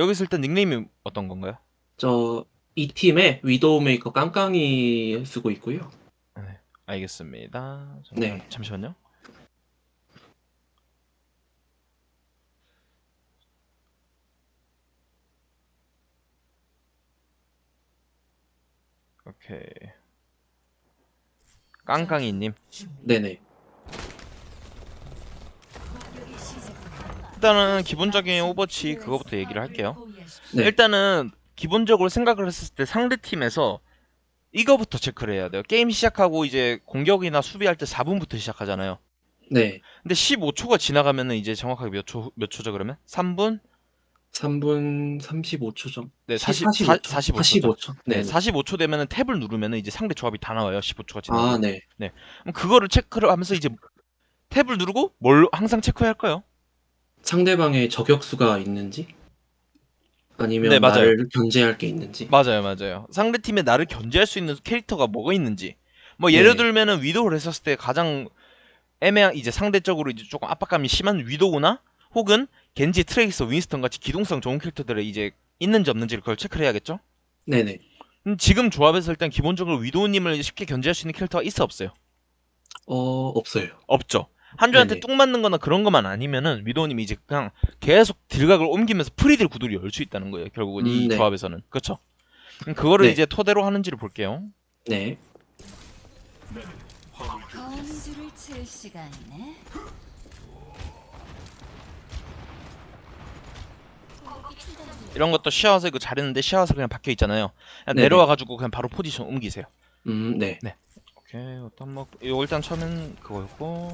여기 있을 때 닉네임이 어떤 건가요? 저 이 팀에 위도우 메이커 깡깡이 쓰고 있고요. 알겠습니다. 잠깐, 네. 잠시만요. 오케이. 깡깡이님. 네네. 일단은 기본적인 오버치 그거부터 얘기를 할게요. 네. 일단은 기본적으로 생각을 했을 때 상대 팀에서 이거부터 체크를 해야 돼요. 게임 시작하고 이제 공격이나 수비할 때 4분부터 시작하잖아요. 네. 근데 15초가 지나가면은 이제 정확하게 몇 초, 몇 초죠 그러면? 3분? 3분 35초 정. 네, 40, 45초. 45초. 45초. 네, 네. 45초 되면은 탭을 누르면은 이제 상대 조합이 다 나와요. 15초가 지나고. 아, 네. 그럼 그거를 체크를 하면서 이제 탭을 누르고 뭘 항상 체크해야 할까요? 상대방의 저격수가 있는지 아니면 네, 맞아요. 나를 견제할 게 있는지. 맞아요, 맞아요. 상대 팀에 나를 견제할 수 있는 캐릭터가 뭐가 있는지. 뭐 예를 네. 들면은 위도우를 했었을 때 가장 애매한 이제 상대적으로 이제 조금 압박감이 심한 위도우나 혹은 겐지, 트레이서, 윈스턴 같이 기동성 좋은 캐릭터들이 이제 있는지 없는지를 그걸 체크를 해야겠죠? 네네. 음, 지금 조합에서 일단 기본적으로 위도우님을 쉽게 견제할 수 있는 캐릭터가 있어 없어요? 어, 없어요. 없죠. 한조한테 네네. 뚝 맞는 거나 그런 것만 아니면은 위도우님이 이제 그냥 계속 딜각을 옮기면서 프리딜 구도를 열 수 있다는 거예요. 결국은 이 음, 네. 조합에서는. 그렇죠. 그럼 그거를 네. 이제 토대로 하는지를 볼게요. 네. 거미줄을 칠 시간이네. 이런 것도 시야와서 이거 잘했는데 시야와서 그냥 박혀 있잖아요. 그냥 네네. 내려와가지고 그냥 바로 포지션 옮기세요. 음, 네. 오케이, 어떤 뭐 이거 일단 처음엔 그거였고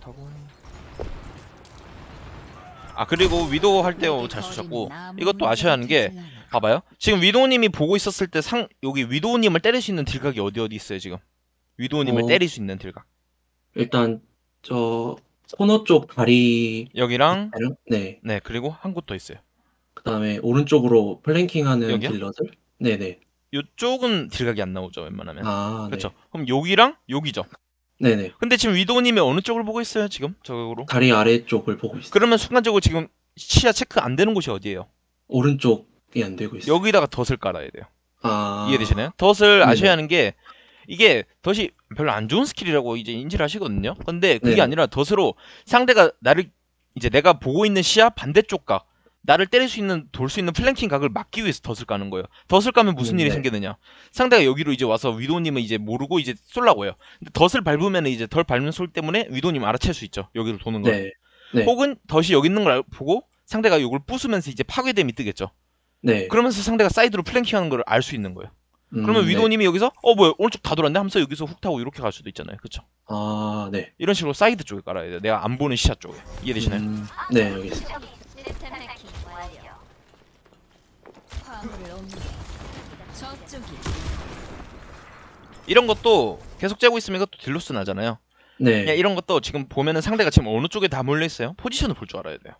타고. 아 그리고 위도우 할 때 잘 쓰셨고 이것도 아셔야 하는 게 봐봐요. 지금 위도우님이 보고 있었을 때 상 여기 위도우님을 때릴 수 있는 딜각이 어디 어디 있어요 지금? 위도우님을 어. 때릴 수 있는 딜각. 일단 저 코너 쪽 다리 여기랑 네. 네 그리고 한 곳 더 있어요. 그다음에 오른쪽으로 플랭킹하는 여기요? 딜러들. 네네. 이쪽은 딜각이 안 나오죠 웬만하면. 아, 네. 그렇죠. 그럼 여기랑 여기죠. 네네. 근데 지금 위도우님이 어느 쪽을 보고 있어요 지금 저쪽으로? 다리 아래쪽을 보고 있어요. 그러면 순간적으로 지금 시야 체크 안 되는 곳이 어디예요? 오른쪽이 안 되고 있어요. 여기다가 덫을 깔아야 돼요. 아. 이해되시나요? 덫을. 아셔야 하는 게 이게 덫이 별로 안 좋은 스킬이라고 이제 인지를 하시거든요. 근데 그게 네네. 아니라 덫으로 상대가 나를 이제 내가 보고 있는 시야 반대쪽 각 나를 때릴 수 있는 돌 수 있는 플랭킹 각을 막기 위해서 덫을 까는 거예요. 덫을 까면 무슨 음, 일이 네. 생기느냐? 상대가 여기로 이제 와서 위도님을 이제 모르고 이제 쏠라고 해요. 근데 덫을 밟으면 이제 덜 밟는 소리 때문에 위도님 알아챌 수 있죠. 여기로 도는 걸. 네. 네. 혹은 덫이 여기 있는 걸 알- 보고 상대가 이걸 부수면서 이제 파괴됨이 뜨겠죠. 네. 그러면서 상대가 사이드로 플랭킹하는 걸 알 수 있는 거예요. 음, 그러면 네. 위도님이 여기서 어 뭐야 오른쪽 다 돌았네 하면서 여기서 훅 타고 이렇게 갈 수도 있잖아요. 그렇죠? 아, 네. 이런 식으로 사이드 쪽에 깔아야 돼요. 내가 안 보는 시야 쪽에. 이해되시나요? 음, 네, 알겠습니다. 이 이런 것도 계속 째고 있으면 이것도 딜로스 나잖아요. 네. 그냥 이런 것도 지금 보면은 상대가 지금 어느 쪽에 다 몰려 있어요. 포지션을 볼 줄 알아야 돼요.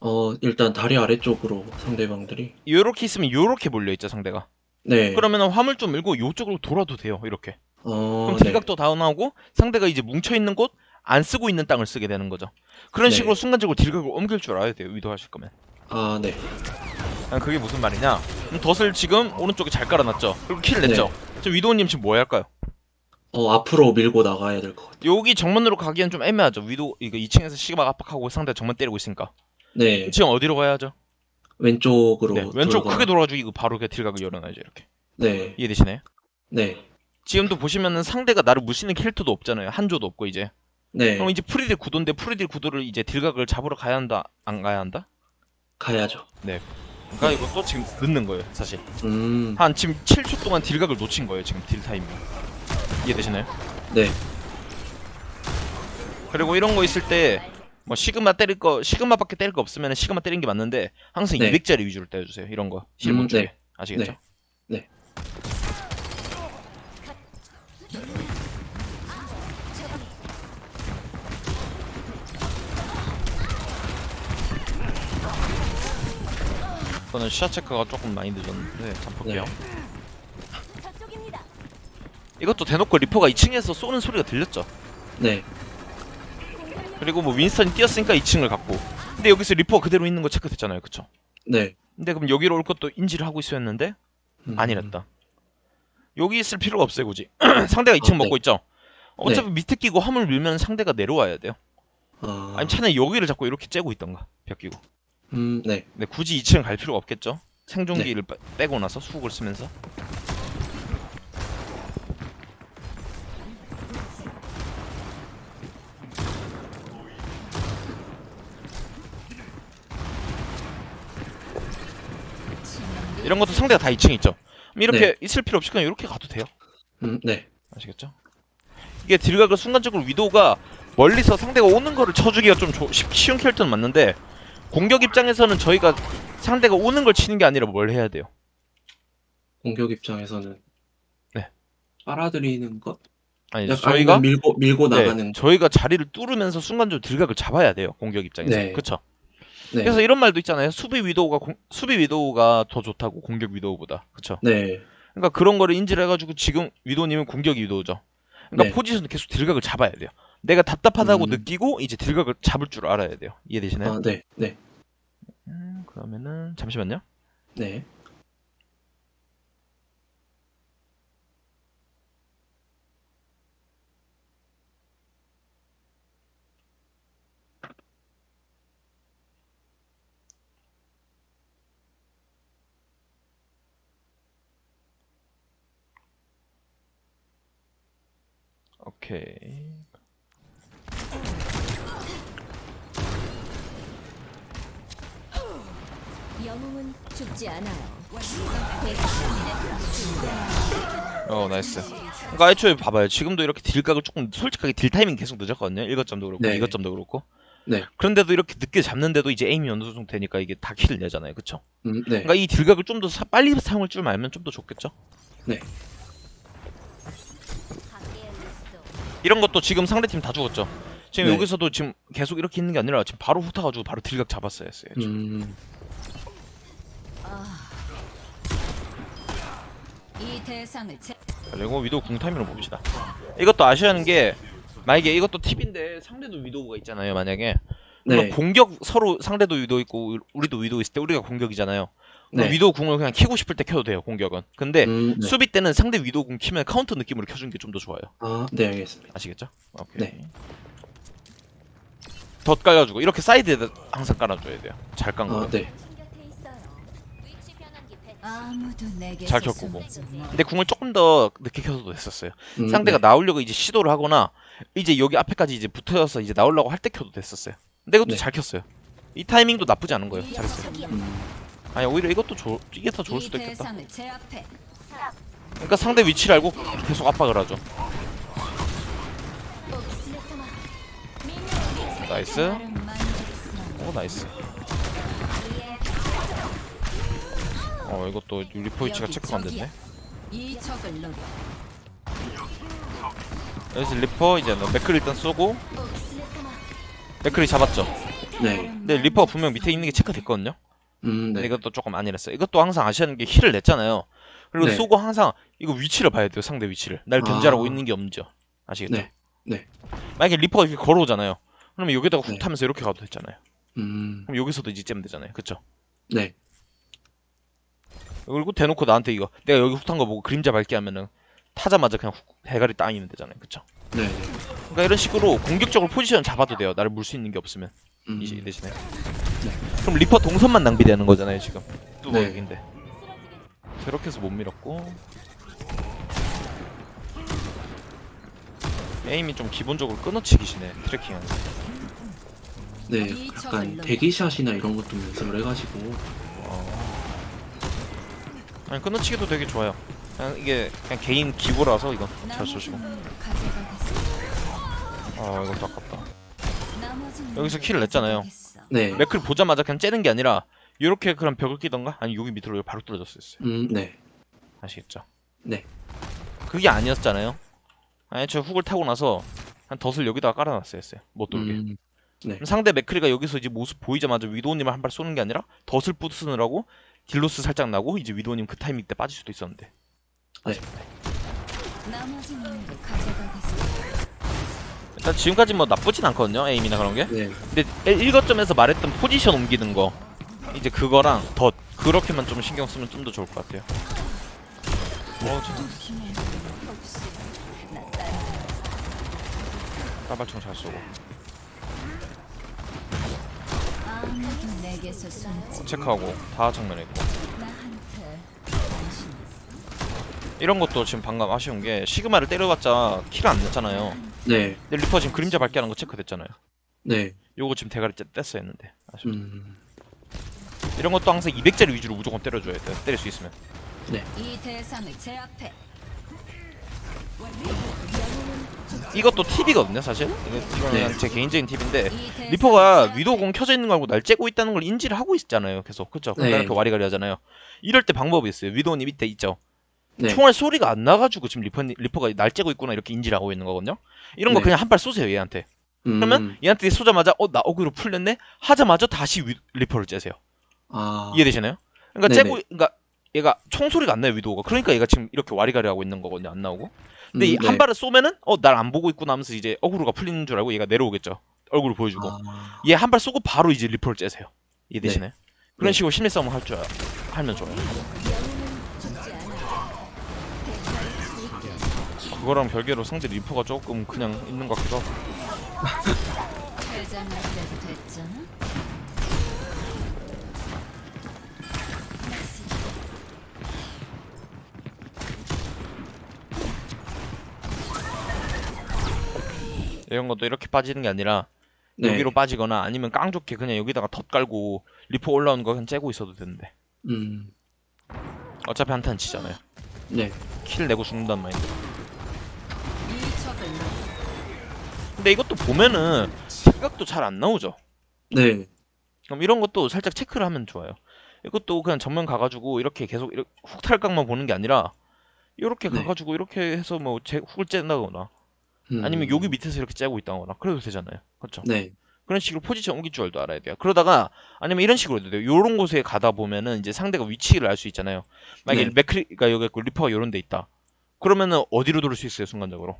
어, 일단 다리 아래쪽으로 상대방들이. 요렇게 있으면 요렇게 몰려 있죠 상대가. 네. 그러면은 화물 좀 밀고 요쪽으로 돌아도 돼요. 이렇게. 어, 그럼 네. 딜각도 다운하고 상대가 이제 뭉쳐 있는 곳 안 쓰고 있는 땅을 쓰게 되는 거죠. 그런 네. 식으로 순간적으로 딜각을 옮길 줄 알아야 돼요. 위도하실 거면. 아, 네. 아, 그게 무슨 말이냐? 그럼 덫을 지금 오른쪽에 잘 깔아놨죠. 그리고 킬을 냈죠. 네. 지금 위도우님 지금 뭐 해야 할까요? 어, 앞으로 밀고 나가야 될 것 같아요. 여기 정면으로 가기엔 좀 애매하죠. 위도 이거 2층에서 시그마 압박하고 상대 정면 때리고 있으니까. 네. 지금 어디로 가야 하죠? 왼쪽으로. 네, 왼쪽 돌거나. 크게 돌아주고 바로 그 딜각을 열어놔야죠. 이렇게. 네. 이해되시나요? 네. 지금도 보시면은 상대가 나를 무시는 캐릭터도 없잖아요. 한 조도 없고 이제. 네. 그럼 이제 프리딜 구도인데 프리딜 구도를 이제 딜각을 잡으러 가야 한다, 안 가야 한다? 가야죠. 그러니까 이것도 지금 늦는 거예요, 사실. 음. 한 지금 7초 동안 딜각을 놓친 거예요, 지금 딜 타이밍. 이해되시나요? 네. 그리고 이런 거 있을 때 뭐 시그마 때릴 거 시그마밖에 때릴 거 없으면 시그마 때리는 게 맞는데 항상 네. 200짜리 위주로 때려주세요. 이런 거 실몬 음, 쪽에 네. 아시겠죠? 네. 네. 저는 시야 체크가 조금 많이 늦었는데 잠 볼게요. 네. 저쪽입니다. 이것도 대놓고 리퍼가 2층에서 쏘는 소리가 들렸죠. 네. 그리고 뭐 윈스턴이 뛰었으니까 2층을 갔고 근데 여기서 리퍼가 그대로 있는 거 체크됐잖아요, 그쵸? 네. 근데 그럼 여기로 올 것도 인지를 하고 있어야 했는데 음. 아니랬다. 여기 있을 필요가 없어요, 굳이. 상대가 2층 아, 네. 먹고 있죠. 어차피 밑에 끼고 화물 밀면 상대가 내려와야 돼요. 아, 아니면 차라리 여기를 잡고 이렇게 째고 있던가 벽 끼고. 음, 네. 근데 굳이 2층 갈 필요가 없겠죠. 생존기를 빼- 빼고 나서 수국을 쓰면서. 이런 것도 상대가 다 2층 있죠. 그럼 이렇게 네. 있을 필요 없이 그냥 이렇게 가도 돼요. 음, 네. 아시겠죠? 이게 딜각을 순간적으로 위도우가 멀리서 상대가 오는 거를 쳐주기가 좀 조- 쉽- 쉬운 캐릭터는 맞는데 공격 입장에서는 저희가 상대가 오는 걸 치는 게 아니라 뭘 해야 돼요? 공격 입장에서는 네. 빨아들이는 것? 아니 약간 저희가 아니면 밀고 밀고 네, 나가는 저희가 자리를 뚫으면서 순간적으로 딜각을 잡아야 돼요 공격 입장에서 네. 그쵸? 네. 그래서 이런 말도 있잖아요 수비 위도우가 공- 수비 위도우가 더 좋다고 공격 위도우보다 그쵸? 네. 그러니까 그런 거를 인지를 해가지고 지금 위도우님은 공격 위도우죠 그러니까 네. 포지션을 계속 딜각을 잡아야 돼요 내가 답답하다고 음. 느끼고 이제 딜각을 잡을 줄 알아야 돼요 이해되시나요? 아, 네. 네. 음, 그러면은 잠시만요. 네. 오케이. 죽지 않아요. 어 나이스. 그러니까 애초에 봐봐요. 지금도 이렇게 딜각을 조금 솔직하게 딜 타이밍 계속 늦었거든요. 1거점도 그렇고 네. 2거점도 그렇고. 네. 그런데도 이렇게 늦게 잡는데도 이제 에임이 어느 정도 되니까 이게 다 킬을 내잖아요. 그쵸? 음, 네. 그러니까 이 딜각을 좀 더 빨리 사용할 줄 알면 좀 더 좋겠죠? 네. 이런 것도 지금 상대팀 다 죽었죠. 지금 네. 여기서도 지금 계속 이렇게 있는 게 아니라 지금 바로 훑어가지고 바로 딜각 잡았어야 했어요. 음. 이 대상을 제... 그리고 위도우 궁 타이밍을 봅시다. 이것도 아셔야 하는 게 만약에 이것도 팁인데 상대도 위도우가 있잖아요. 만약에 그럼 네. 공격 서로 상대도 위도 있고 우리도 위도 있을 때 우리가 공격이잖아요. 그럼 네. 위도우 궁을 그냥 키고 싶을 때 켜도 돼요. 공격은. 근데 음, 네. 수비 때는 상대 위도우 궁 키면 카운터 느낌으로 켜주는 게 좀 더 좋아요. 아, 네, 알겠습니다. 아시겠죠? 오케이. 네. 덧 깔아주고 이렇게 사이드에 항상 깔아줘야 돼요. 잘 깐 거. 아, 네. 잘 켰고. 근데 궁을 조금 더 늦게 켜서도 됐었어요. 음, 상대가 네. 나오려고 이제 시도를 하거나 이제 여기 앞에까지 이제 붙어서 이제 나오려고 할 때 켜도 됐었어요. 근데 이것도 네. 잘 켰어요. 이 타이밍도 나쁘지 않은 거예요. 잘했어요. 음, 아니 오히려 이것도 좋 이게 더 좋을 이 수도 있겠다. 그러니까 상대 위치를 알고 계속 압박을 하죠. 나이스. 오 나이스. 어 이것도 리포 위치가 여기 체크가 안. 됐네. 이 적을 노려. 여기서 리퍼 이제 너 맥클 일단 쏘고 맥클이 잡았죠. 네. 근데 리퍼 가 분명 밑에 있는 게 체크됐거든요. 음, 근데 네. 이것도 조금 아니랬어요. 이것도 항상 하는 게 힐을 냈잖아요. 그리고 네. 쏘고 항상 이거 위치를 봐야 돼요. 상대 위치를. 날 견제하고 아. 있는 게 없죠. 아시겠죠? 네. 네. 만약에 리퍼가 이렇게 걸어오잖아요. 그러면 여기다가 훅 네. 타면서 이렇게 가도 됐잖아요. 음, 그럼 여기서도 이제 째면 되잖아요. 그쵸? 네. 그리고 대놓고 나한테 이거 내가 여기 훅탄 거 보고 그림자 밝게 하면은 타자마자 그냥 훅 대가리 따이면 되잖아요. 그쵸? 네. 네. 그러니까 이런 식으로 공격적으로 포지션 잡아도 돼요. 나를 물 수 있는 게 없으면 음, 이 대신에. 그럼 리퍼 동선만 낭비되는 거잖아요. 지금. 뚜벅 네. 여기인데. 저렇게 해서 못 밀었고. 에임이 좀 기본적으로 끊어치기시네. 트래킹은. 네. 이 약간. 대기샷이나 이런 것도 연습을 해가지고. 아니 끊어치기도 되게 좋아요. 그냥 이게 그냥 개인 기고라서 이건 잘 쓰시고. 아 이것도 아깝다. 여기서 킬을 냈잖아요. 네. 맥클 보자마자 그냥 째는 게 아니라 이렇게 그럼 벽을 끼던가 아니 여기 밑으로 바로 뚫어졌었어요. 음, 네. 아시겠죠? 네. 그게 아니었잖아요. 아니 저 훅을 타고 나서 한 덫을 여기다가 깔아놨어야 했어요. 못 돌게. 음, 그럼 상대 맥크리가 여기서 이제 모습 보이자마자 위도우님을 한 발 쏘는 게 아니라 덫을 부수느라고 딜로스 살짝 나고 이제 위도우님 그 타이밍 때 빠질 수도 있었는데. 나머지 가져가겠어. 일단 지금까지 뭐 나쁘진 않거든요. 에임이나 그런 게. 네. 근데 1거점에서 말했던 포지션 옮기는 거 이제 그거랑 덧 그렇게만 좀 신경 쓰면 좀 더 좋을 것 같아요. 어, 진짜 조심해. 혹시 나 딸. 까발총 잘 쏘고. 체크하고 다 있어. 이런 것도 지금 방금 아쉬운 게 시그마를 때려봤자 킬 안 냈잖아요. 네. 근데 리퍼 지금 그림자 밝게 하는 거 체크됐잖아요. 네. 요거 지금 대가리 떼- 뗐어야 했는데 아쉽 음. 이런 것도 항상 200짜리 위주로 무조건 때려줘야 돼 때릴 수 있으면 이 대상을 제압해. 이것도 팁이거든요 사실 이거- 이거는 네. 제 개인적인 팁인데 리퍼가. 위도공 켜져 있는 거 알고 날 째고 있다는 걸 인지를 하고 있잖아요 계속 그쵸 그러니까 네. 이렇게 와리가리 하잖아요 이럴 때 방법이 있어요 위도우님 밑에 있죠 네. 총알 소리가 안 나가지고 지금 리퍼, 리퍼가 날 째고 있구나 이렇게 인지를 하고 있는 거거든요 이런 거 네. 그냥 한 발 쏘세요 얘한테 그러면 음. 얘한테 쏘자마자 어 나 어그로 풀렸네 하자마자 다시 위, 리퍼를 째세요 아. 이해되시나요? 그러니까 네네. 째고 그러니까 얘가 총소리가 안 나요 위도우가 그러니까 얘가 지금 이렇게 와리가리 하고 있는 거거든요 안 나오고 근데 음, 이한 네. 발을 쏘면은 어 날 안 보고 있구나 하면서 이제 어그로가 풀리는 줄 알고 얘가 내려오겠죠 얼굴을 보여주고 아. 얘 한 발 쏘고 바로 이제 리퍼를 째세요 이해되시나요? 그런 네. 식으로 심리 싸움을 할줄 하면 좋아요. 그거랑 별개로 상대 리퍼가 조금 그냥 있는 것 같기도 하고 이런 것도 이렇게 빠지는 게 아니라 네. 여기로 빠지거나 아니면 깡 좋게 그냥 여기다가 덧 깔고 리퍼 올라오는 거 그냥 째고 있어도 되는데 음. 어차피 한탄 치잖아요 네. 킬 내고 죽는단 이 노려. 근데 이것도 보면은 생각도 잘 안 나오죠 네. 그럼 이런 것도 살짝 체크를 하면 좋아요. 이것도 그냥 정면 가가지고 이렇게 계속 이렇게 훅 탈각만 보는 게 아니라 이렇게 네. 가가지고 이렇게 해서 뭐 제, 훅을 쨘다거나 음. 아니면 여기 밑에서 이렇게 째고 있다거나 그래도 되잖아요. 그렇죠? 네. 그런 식으로 포지션 옮길 줄도 알아야 돼요. 그러다가 아니면 이런 식으로 해도 돼요. 요런 곳에 가다 보면은 이제 상대가 위치를 알 수 있잖아요. 만약에 네. 맥크리가 여기 있고 리퍼가 요런 데 있다. 그러면은 어디로 돌 수 있어요, 순간적으로?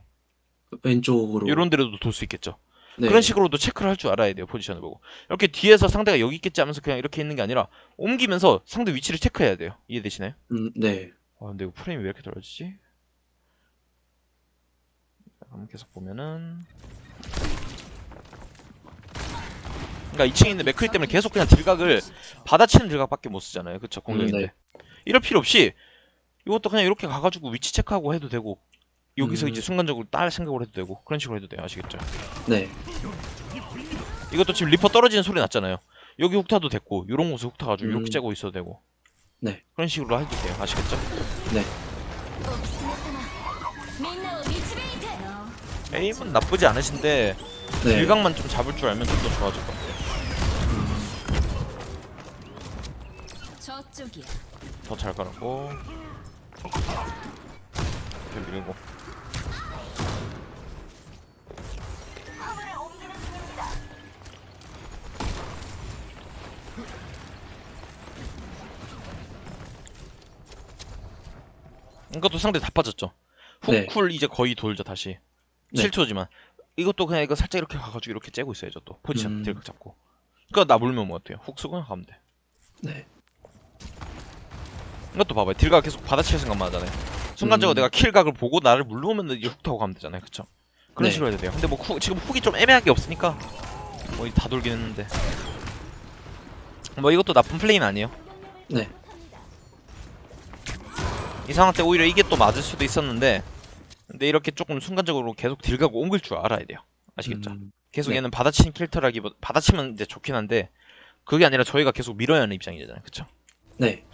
왼쪽으로. 요런 데로도 돌 수 있겠죠. 네. 그런 식으로도 체크를 할 줄 알아야 돼요 포지션을 보고 이렇게 뒤에서 상대가 여기 있겠지 하면서 그냥 이렇게 있는 게 아니라 옮기면서 상대 위치를 체크해야 돼요 이해되시나요? 음, 네. 아 근데 이거 프레임이 왜 이렇게 떨어지지? 그럼 계속 보면은 그러니까 2층에 있는 맥크리 때문에 계속 그냥 딜각을 받아치는 딜각밖에 못 쓰잖아요 그쵸 공격인데 음, 네. 이럴 필요 없이 이것도 그냥 이렇게 가가지고 위치 체크하고 해도 되고 여기서 음. 이제 순간적으로 딸 생각을 해도 되고 그런 식으로 해도 돼요 아시겠죠? 네. 이것도 지금 리퍼 떨어지는 소리 났잖아요. 여기 훅타도 됐고 요런 곳에 훅타가지고 이렇게 음. 째고 있어도 되고 네. 그런 식으로 해도 돼요. 아시겠죠? 에임은 나쁘지 않으신데 네. 길각만 좀 잡을 줄 알면 좀 더 좋아질 것 같아요. 저쪽이야. 더잘 깔았고 이렇게 밀고 이것도 상대 다 빠졌죠. 네. 훅쿨 이제 거의 돌죠 다시. 네. 7초지만 이것도 그냥 이거 살짝 이렇게 가가지고 이렇게 째고 있어야죠 또 포지션 음. 딜각 잡고. 그니까 나 물면 뭐 어때요? 훅 쓰고 가면 돼. 네. 이것도 봐봐요. 딜각 계속 받아칠 생각만 하잖아요. 순간적으로 음. 내가 킬각을 보고 나를 물러오면 이제 훅 타고 가면 되잖아요. 그쵸? 그런 네. 식으로 해야 돼요. 근데 뭐 훅, 지금 훅이 좀 애매하게 없으니까 뭐다 돌긴 했는데 뭐 이것도 나쁜 플레이는 아니에요. 네. 이 상황 때 오히려 이게 또 맞을 수도 있었는데 근데 이렇게 조금 순간적으로 계속 딜각 옮길 줄 알아야 돼요. 아시겠죠? 음, 계속 네. 얘는 받아치는 캐릭터라기 보다 받아치면 이제 좋긴 한데 그게 아니라 저희가 계속 밀어야 하는 입장이 잖아요. 그쵸? 네.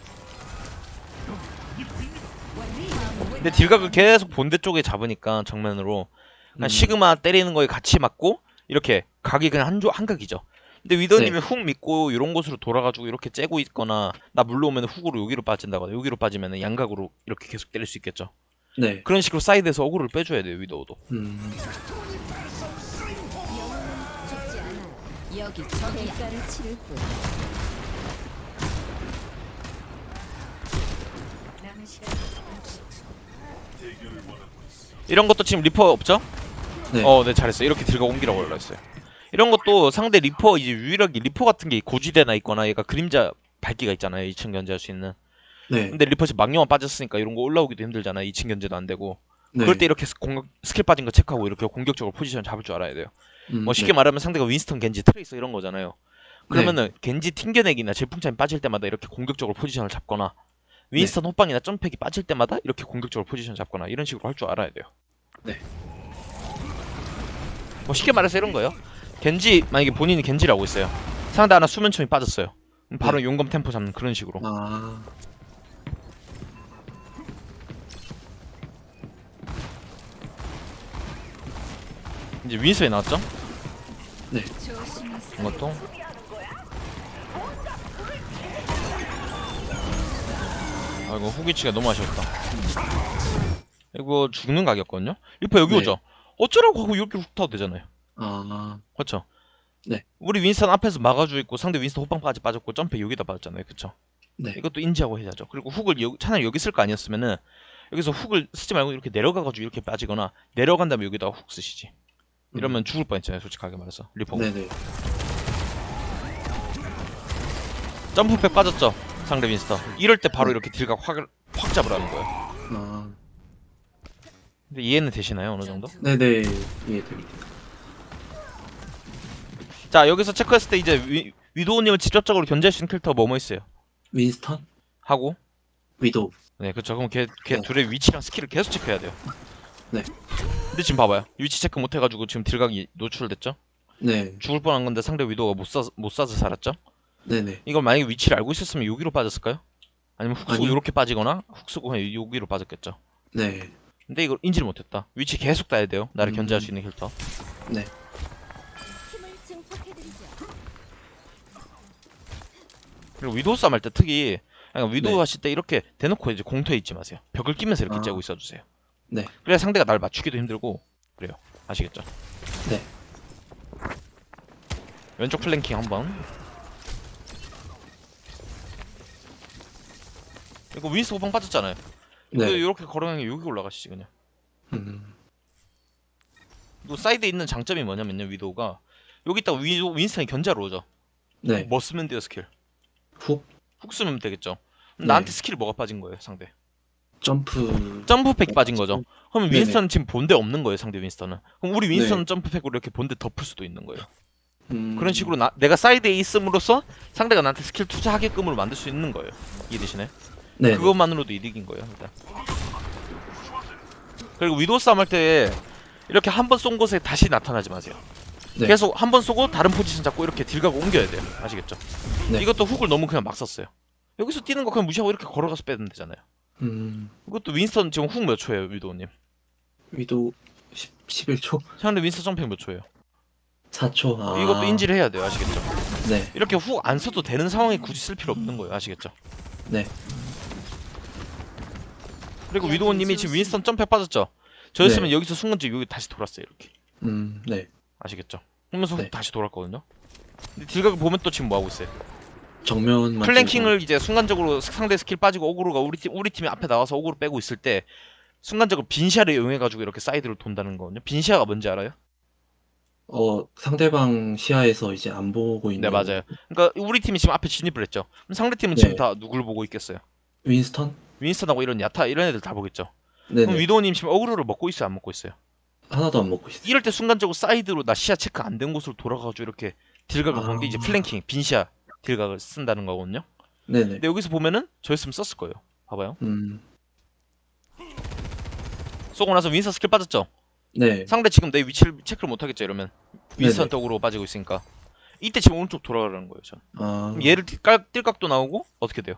근데 딜각을 계속 본대 쪽에 잡으니까 정면으로 그냥 음, 시그마 때리는 거에 같이 맞고 이렇게 각이 그냥 한, 조, 한 각이죠. 근데 위더님이 훅 믿고 이런 곳으로 돌아가지고 이렇게 째고 있거나 나 물러오면 훅으로 여기로 빠진다거나 여기로 빠지면 양각으로 이렇게 계속 때릴 수 있겠죠. 네. 그런 식으로 사이드에서 어그로를 빼줘야 돼요 위도우도. 음, 죽지 않아. 여기 적이야. 대가를 치를 뿐. 남은 시간 이런 것도 지금 리퍼 없죠? 네. 어, 네 잘했어. 이렇게 들어가 옮기라고 올라했어요. 이런 것도 상대 리퍼 이제 유일하게 리퍼 같은 게 고지대나 있거나 얘가 그림자 밝기가 있잖아요 2층 견제할 수 있는 네. 근데 리퍼시 망령만 빠졌으니까 이런 거 올라오기도 힘들잖아요. 2층 견제도 안 되고. 네. 그럴 때 이렇게 스- 공격, 스킬 빠진 거 체크하고 이렇게 공격적으로 포지션 잡을 줄 알아야 돼요. 음, 뭐 쉽게 네. 말하면 상대가 윈스턴, 겐지, 트레이서 이런 거잖아요. 그러면은 겐지 튕겨내기나 질풍참이 빠질 때마다 이렇게 공격적으로 포지션을 잡거나 윈스턴 네. 호빵이나 점팩이 빠질 때마다 이렇게 공격적으로 포지션 잡거나 이런 식으로 할 줄 알아야 돼요. 네. 뭐 쉽게 말해서 이런 거예요. 겐지 만약에 본인이 겐지를 하고 있어요. 상대 하나 수면총이 빠졌어요. 바로 용검 템포 잡는 그런 식으로. 아, 이제 윈스턴이 나왔죠? 조심하세요. 이것도? 아이고 후기치가 너무 아쉬웠다. 이거 죽는 각이었거든요? 리퍼 여기 네. 오죠? 어쩌라고 하고 이렇게 훅 타도 되잖아요. 아, 그렇죠? 네. 우리 윈스턴 앞에서 막아주고 있고 상대 윈스턴 호빵까지 빠졌고 점프 여기다 빠졌잖아요. 그쵸? 네. 이것도 인지하고 해야죠. 그리고 훅을 여, 차라리 여기 쓸 거 아니었으면은 여기서 훅을 쓰지 말고 이렇게 내려가가지고 이렇게 빠지거나 내려간 다음에 여기다가 훅 쓰시지 이러면 죽을 뻔했잖아요 솔직하게 말해서 리퍼가 음. 네네. 점프백 빠졌죠 상대 윈스턴 이럴 때 바로 이렇게 딜각 확, 확 잡으라는 거예요 아, 근데 이해는 되시나요 어느 정도? 네네. 이해됩니다. 자 여기서 체크했을 때 이제 위, 위도우님을 직접적으로 견제할 수 있는 캐릭터가 뭐뭐 있어요 윈스턴? 하고 위도우. 네 그쵸 그럼 걔, 걔 네. 둘의 위치랑 스킬을 계속 체크해야 돼요 네. 근데 지금 봐봐요 위치 체크 못 해가지고 지금 딜각이 노출됐죠 네. 죽을 뻔한 건데 상대 위도우가 못, 쏴, 못 쏴서 살았죠 네네. 이걸 만약에 위치를 알고 있었으면 여기로 빠졌을까요? 아니면 훅 쓰고 아니요. 이렇게 빠지거나 훅 쓰고 그냥 여기로 빠졌겠죠 네. 근데 이걸 인지를 못했다 위치 계속 따야 돼요 나를 음. 견제할 수 있는 힘을 증폭해드리죠. 그리고 위도우 싸움 할 때 특히 그러니까 위도우 네. 하실 때 이렇게 대놓고 이제 공터에 있지 마세요. 벽을 끼면서 이렇게 아. 째고 있어주세요. 네. 그래야 상대가 날 맞추기도 힘들고 그래요. 아시겠죠? 네. 왼쪽 플랭킹 한번. 이거 윈스 호방 빠졌잖아요. 이거 네. 이렇게 걸어가는 게 여기 올라가시지 그냥. 음, 또 사이드에 있는 장점이 뭐냐면요 위도우가 여기 있다가 위도 윈스턴이 견제하러 오죠. 네. 뭐 쓰면 돼요 스킬? 훅, 훅 쓰면 되겠죠. 네. 나한테 스킬이 뭐가 빠진 거예요 상대? 점프. 점프팩 빠진 거죠. 그러면 네네. 윈스턴은 지금 본대 없는 거예요 상대 윈스턴은. 그럼 우리 윈스턴은 점프팩으로 이렇게 본대 덮을 수도 있는 거예요. 음, 그런 식으로 나, 내가 사이드에 있음으로써 상대가 나한테 스킬 투자하게끔으로 만들 수 있는 거예요. 이해되시나요? 네. 그것만으로도 이득인 거예요 일단. 그리고 위도우 싸움 할 때 이렇게 한 번 쏜 곳에 다시 나타나지 마세요. 네. 계속 한 번 쏘고 다른 포지션 잡고 이렇게 딜각 옮겨야 돼요. 아시겠죠? 네. 이것도 훅을 너무 그냥 막 썼어요. 여기서 뛰는 거 그냥 무시하고 이렇게 걸어가서 빼면 되잖아요. 음, 이것도 윈스턴 지금 훅 몇 초예요, 위도우님? 위도우 10, 11초? 상대 윈스턴 점핑 몇 초예요? 4초. 아, 이것도 인지를 해야 돼요, 아시겠죠? 네. 이렇게 훅 안 써도 되는 상황에 굳이 쓸 필요 없는 거예요, 아시겠죠? 네. 그리고 위도우님이 지금 윈스턴 점프 빠졌죠? 저였으면 네. 여기서 순간적으로 여기 다시 돌았어요, 이렇게. 음, 네. 아시겠죠? 그러면서 훅 네. 다시 돌았거든요. 근데 딜각을 보면 또 지금 뭐 하고 있어요? 정면만. 플랭킹을 이제 순간적으로 상대 스킬 빠지고 오그로가 우리 팀 우리 팀이 앞에 나와서 오그로 빼고 있을 때 순간적으로 빈시아를 이용해 가지고 이렇게 사이드로 돈다는 거거든요. 빈시아가 뭔지 알아요? 어, 상대방 시야에서 이제 안 보고 있는. 네, 맞아요. 그러니까 우리 팀이 지금 앞에 진입을 했죠. 그럼 상대 팀은 네. 지금 다 누굴 보고 있겠어요? 윈스턴? 윈스턴하고 이런 야타 이런 애들 다 보겠죠. 그럼 네네. 위도우님 지금 어그로를 먹고 있어요, 안 먹고 있어요? 하나도 안 먹고 있어요. 이럴 때 순간적으로 사이드로 나 시야 체크 안 된 곳으로 돌아가가지고 이렇게 딜각을 보는 게 이제 아. 플랭킹 빈시아 딜각을 쓴다는 거거든요. 네네. 근데 여기서 보면은 저였으면 썼을 거예요. 봐봐요. 음, 쏘고 나서 윈스턴 스킬 빠졌죠. 네. 상대 지금 내 위치를 체크를 못 하겠죠 이러면 네네. 쪽으로 빠지고 있으니까 이때 지금 오른쪽 돌아가라는 거예요. 전. 아, 얘를 딜- 깔- 뛸 각도 나오고 어떻게 돼요?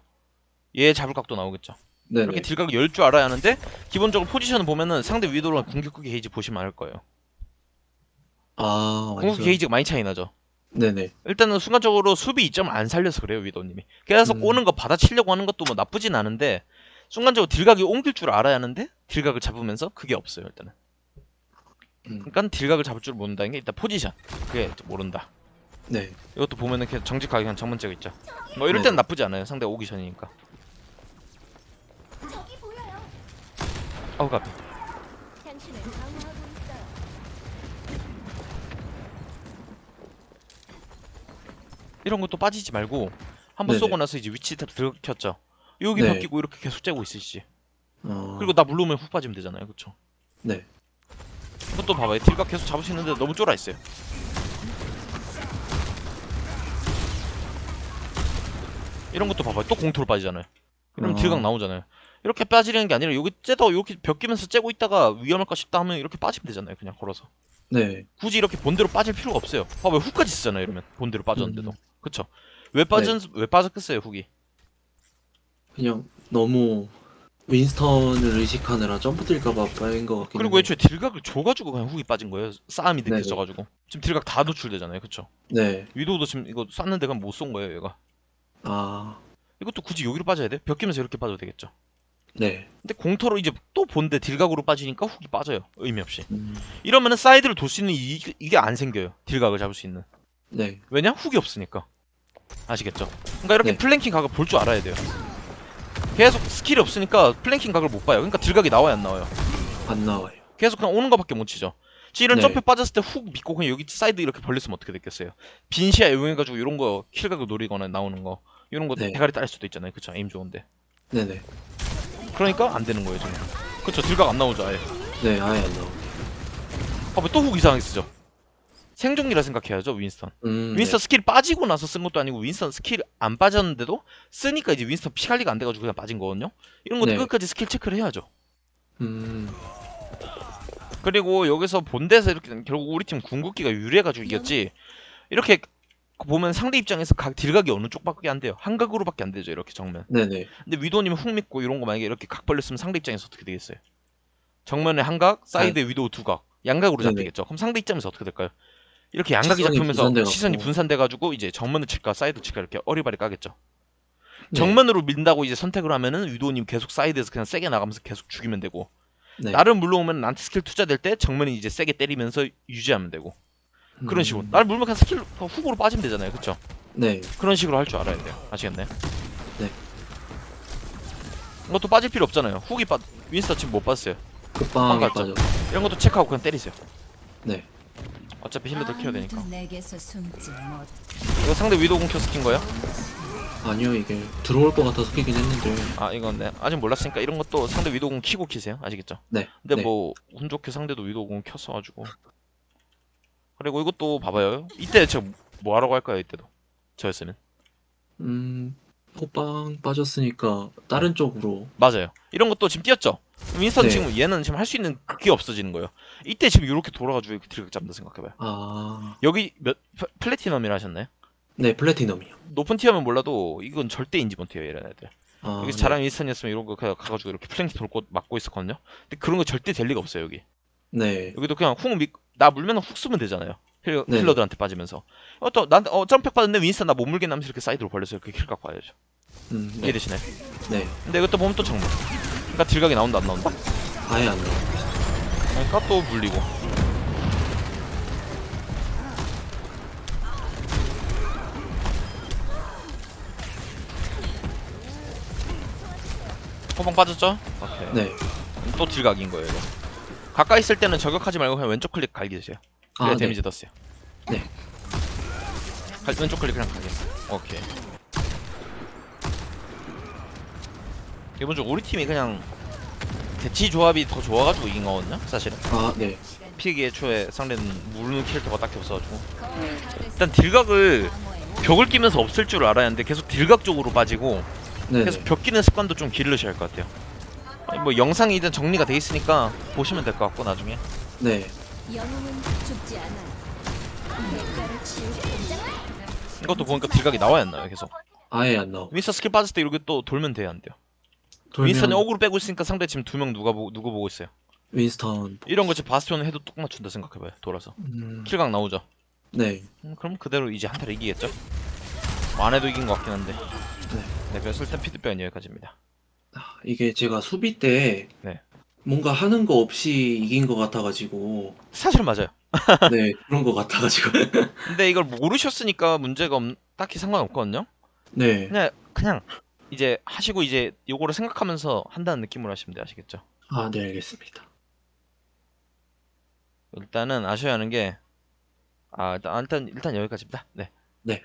얘 잡을 각도 나오겠죠. 네네. 이렇게 딜각을 열 줄 알아야 하는데 기본적으로 포지션을 보면은 상대 위도랑 공격극 게이지 보시면 알 거예요. 아, 공격 완전- 게이지가 많이 차이 나죠. 네네. 일단은 순간적으로 수비 이점을 안 살려서 그래요 위도님이. 계속 음. 오는 거 받아치려고 하는 것도 뭐 나쁘진 않은데 순간적으로 딜각이 옮길 줄 알아야 하는데 딜각을 잡으면서 그게 없어요 일단은. 음, 그러니까 딜각을 잡을 줄 모른다는 게 일단 포지션 그게 모른다. 네. 이것도 보면은 그냥 정직하게 그냥 정문적 있죠. 뭐 이럴 네. 땐 나쁘지 않아요. 상대 오기 전이니까. 아우 가비. 당신을 방어하고 있어요. 이런 것도 빠지지 말고 한번 네네. 쏘고 나서 이제 위치 탭 들켰죠. 여기 네. 바뀌고 이렇게 계속 째고 있으시지. 어, 그리고 나 물러오면 훅 빠지면 되잖아요. 그쵸? 네. 이것도 봐봐요. 딜각 계속 잡을 수 있는데 너무 쫄아 있어요. 이런 것도 봐봐요. 또 공토로 빠지잖아요. 이러면 어. 딜각 나오잖아요. 이렇게 빠지려는 게 아니라 여기 째다 이렇게 벽 끼면서 째고 있다가 위험할까 싶다 하면 이렇게 빠지면 되잖아요. 그냥 걸어서. 네. 굳이 이렇게 본대로 빠질 필요가 없어요. 봐봐요. 훅까지 쓰잖아요. 이러면 본대로 빠졌는데도. 음. 그쵸? 왜 빠진 왜 빠졌겠어요 훅이? 그냥 너무 윈스턴을 의식하느라 점프 뛸까봐 빠인 것 같긴 그리고. 애초에 딜각을 줘가지고 그냥 훅이 빠진 거예요. 싸움이 네네. 느껴져가지고. 지금 딜각 다 노출되잖아요. 그쵸? 네. 위도우도 지금 이거 쐈는데 그냥 못 쏜 거예요. 얘가. 아, 이것도 굳이 여기로 빠져야 돼? 벽 끼면서 이렇게 빠져도 되겠죠. 네. 근데 공터로 이제 또 본대 딜각으로 빠지니까 훅이 빠져요. 의미 없이. 음, 이러면은 사이드를 돌 수 있는 이, 이게 안 생겨요. 딜각을 잡을 수 있는. 네. 왜냐? 훅이 없으니까. 아시겠죠? 그러니까 이렇게 네. 플랭킹 각을 볼 줄 알아야 돼요. 계속 스킬이 없으니까 플랭킹 각을 못 봐요. 그러니까 딜각이 나와야 안 나와요. 안 나와요. 계속 그냥 오는 거밖에 못 치죠. 지 이런 네. 점프 빠졌을 때 훅 믿고 그냥 여기 사이드 이렇게 벌렸으면 어떻게 됐겠어요? 빈 시야 이용해가지고 이런 거 킬각을 노리거나 나오는 거 이런 거 네. 대가리 딸 수도 있잖아요. 그쵸? 에임 좋은데. 네네. 그러니까 안 되는 거예요 지금. 그쵸? 딜각 안 나오죠 아예. 네, 아예 안 나와요. 봐봐 또훅 이상하게 쓰죠. 생존기라 생각해야죠 윈스턴. 음, 윈스턴 스킬 빠지고 나서 쓴 것도 아니고 윈스턴 스킬 안 빠졌는데도 쓰니까 이제 윈스턴 피 관리가 안 돼가지고 그냥 빠진 거거든요. 이런 것도 네. 끝까지 스킬 체크를 해야죠. 네. 음, 그리고 여기서 본대에서 이렇게 결국 우리 팀 궁극기가 유리해가지고 이겼지. 이렇게 보면 상대 입장에서 각 딜각이 어느 쪽밖에 안 돼요. 한각으로밖에 안 되죠 이렇게 정면. 네네. 근데 위도님 훅 믿고 이런 거 만약에 이렇게 각 벌렸으면 상대 입장에서 어떻게 되겠어요? 정면에 한각, 사이드에 위도우 두각, 양각으로. 잡히겠죠. 그럼 상대 입장에서 어떻게 될까요? 이렇게 양각이 시선이 잡히면서 분산돼갖고. 시선이 분산돼가지고 이제 정면을 칠까 사이드 칠까 이렇게 어리바리 까겠죠. 네. 정면으로 민다고 이제 선택을 하면은 위도우님 계속 사이드에서 그냥 세게 나가면서 계속 죽이면 되고 네. 나를 물러오면 나한테 스킬 투자될 때 정면이 이제 세게 때리면서 유지하면 되고 그런 음, 식으로 나를 물면 그냥 스킬 훅으로 빠지면 되잖아요, 그쵸? 네. 그런 식으로 할 줄 알아야 돼요. 아시겠나요? 네. 이것도 빠질 필요 없잖아요. 훅이 빠 윈스터 지금 못 봤어요. 한가죠. 빠져. 이런 것도 체크하고 그냥 때리세요. 네. 어차피 힐러들 키워야 되니까. 아무도 내게서 숨지 못. 이거 상대 위도우 공켜 스킨 거야? 아니요, 이게 들어올 것 같아서 끼긴 했는데. 아 이건 네. 아직 몰랐으니까 이런 것도 상대 위도우 공 키고 키세요. 아시겠죠? 네. 근데 네. 뭐운 좋게 상대도 위도우 공 켰어가지고. 그리고 이것도 봐봐요. 이때 저뭐 하라고 할까요? 이때도 저였으면. 음, 호빵 빠졌으니까 다른 쪽으로. 맞아요. 이런 것도 지금 뛰었죠. 윈스턴 네. 지금 얘는 지금 할 수 있는 그게 없어지는 거예요. 이때 지금 이렇게 돌아가지고 이렇게 드리그 잡는다 생각해봐요. 아, 여기 몇 플- 플래티넘이라 하셨나요? 네, 플래티넘이요. 높은 티어면 몰라도 이건 절대 인지 못해요 이런 애들. 아, 여기 네. 잘하는 윈스턴이었으면 이런 거 그냥 가가지고 이렇게 플랭크 돌고 막고 있었거든요. 근데 그런 거 절대 될 리가 없어요 여기. 네. 여기도 그냥 훅나 물면 훅 쓰면 되잖아요. 힐러, 네. 힐러들한테 빠지면서. 어또 나한테 어 점팩 받았는데 윈스턴 나 못 물게 나면서 이렇게 사이드로 벌려서 이렇게 킬 갖고 와야죠. 음, 네. 이해되시나요? 네. 근데 이것도 보면 또 정문. 그러니까 딜각이 나온다 안 나온다. 아예 안 나와. 그러니까 또 물리고. 호방 빠졌죠? 오케이. 네. 또 딜각인 거예요, 이거. 가까이 있을 때는 저격하지 말고 그냥 왼쪽 클릭 갈기세요. 아, 네. 데미지 떴어요. 네. 갈- 왼쪽 클릭 그냥 가게. 오케이. 기본적으로 우리 팀이 그냥 대치 조합이 더 좋아가지고 이긴 거거든요, 사실은. 아, 네. 피기 애초에 상대는 무르는 캐릭터가 딱히 없어가지고 일단 딜각을 벽을 끼면서 없을 줄 알아야 하는데 계속 딜각 쪽으로 빠지고 네. 계속 벽 끼는 습관도 좀 기르셔야 할 것 같아요 아니, 뭐 영상이 일단 정리가 돼 있으니까 보시면 될 것 같고 나중에 네. 영웅은 죽지 않아요. 대가를 치우고 이것도 보니까 딜각이 나와야 안 나와요 계속 아예 안 나와. 윈스터 스킬 빠졌을 때 이렇게 또 돌면 돼야 안 돼요 돌면 윈스턴이 어그로 빼고 있으니까 상대 지금 두 명 누가 보고 누구 보고 있어요 윈스턴. 이런 거 지금 바스티온 해도 뚝 맞춘다 생각해봐요 돌아서 음, 킬각 나오죠 네. 음, 그럼 그대로 이제 한타를 이기겠죠 뭐안 해도 이긴 것 같긴 한데 네. 네 그래서 일단 피드백은 여기까지입니다 아, 이게 제가 수비 때 네. 뭔가 하는 거 없이 이긴 것 같아가지고 사실 맞아요 네 그런 것 같아가지고 근데 이걸 모르셨으니까 문제가 없, 딱히 상관없거든요. 네. 그냥 그냥 이제 하시고 이제 요거를 생각하면서 한다는 느낌으로 하시면 돼요. 아시겠죠? 아, 네 알겠습니다. 일단은 아셔야 하는 게 아, 일단 일단 일단 여기까지입니다. 네. 네.